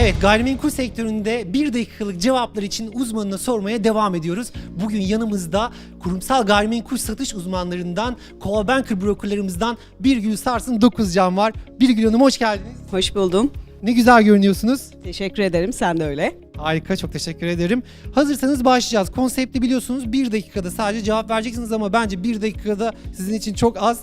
Evet gayrimenkul sektöründe bir dakikalık cevaplar için uzmanına sormaya devam ediyoruz. Bugün yanımızda kurumsal gayrimenkul satış uzmanlarından Kova Banker brokerlarımızdan Birgül Sarsın 9 can var. Birgül Hanım hoş geldiniz. Hoş buldum. Ne güzel görünüyorsunuz. Teşekkür ederim. Sen de öyle. Harika çok teşekkür ederim. Hazırsanız başlayacağız. Konsepti biliyorsunuz bir dakikada sadece cevap vereceksiniz ama bence bir dakikada sizin için çok az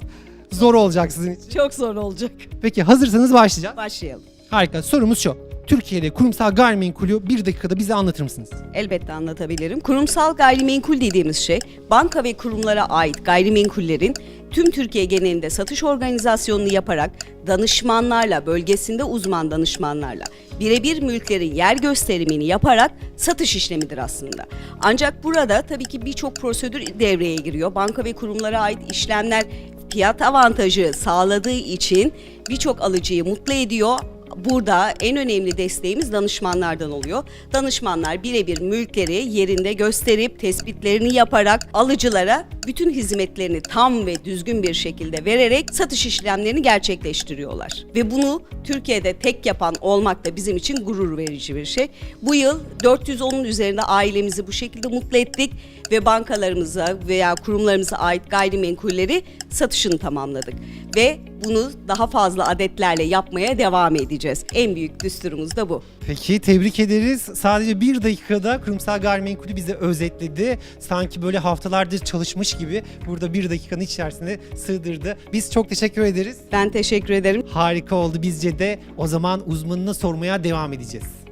zor olacak sizin için. Çok zor olacak. Peki hazırsanız başlayacağız. Başlayalım. Harika sorumuz şu. Türkiye'de kurumsal gayrimenkulü bir dakikada bize anlatır mısınız? Elbette anlatabilirim. Kurumsal gayrimenkul dediğimiz şey, banka ve kurumlara ait gayrimenkullerin tüm Türkiye genelinde satış organizasyonunu yaparak danışmanlarla, bölgesinde uzman danışmanlarla birebir mülklerin yer gösterimini yaparak satış işlemidir aslında. Ancak burada tabii ki birçok prosedür devreye giriyor. Banka ve kurumlara ait işlemler fiyat avantajı sağladığı için birçok alıcıyı mutlu ediyor Burada en önemli desteğimiz danışmanlardan oluyor. Danışmanlar birebir mülkleri yerinde gösterip tespitlerini yaparak alıcılara bütün hizmetlerini tam ve düzgün bir şekilde vererek satış işlemlerini gerçekleştiriyorlar. Ve bunu Türkiye'de tek yapan olmak da bizim için gurur verici bir şey. Bu yıl 410'un üzerinde ailemizi bu şekilde mutlu ettik ve bankalarımıza veya kurumlarımıza ait gayrimenkulleri satışını tamamladık. Ve bunu daha fazla adetlerle yapmaya devam edeceğiz. En büyük düsturumuz da bu. Peki tebrik ederiz. Sadece bir dakikada kurumsal gayrimenkulü bize özetledi. Sanki böyle haftalardır çalışmış gibi burada bir dakikanın içerisinde sığdırdı. Biz çok teşekkür ederiz. Ben teşekkür ederim. Harika oldu bizce de. O zaman uzmanına sormaya devam edeceğiz.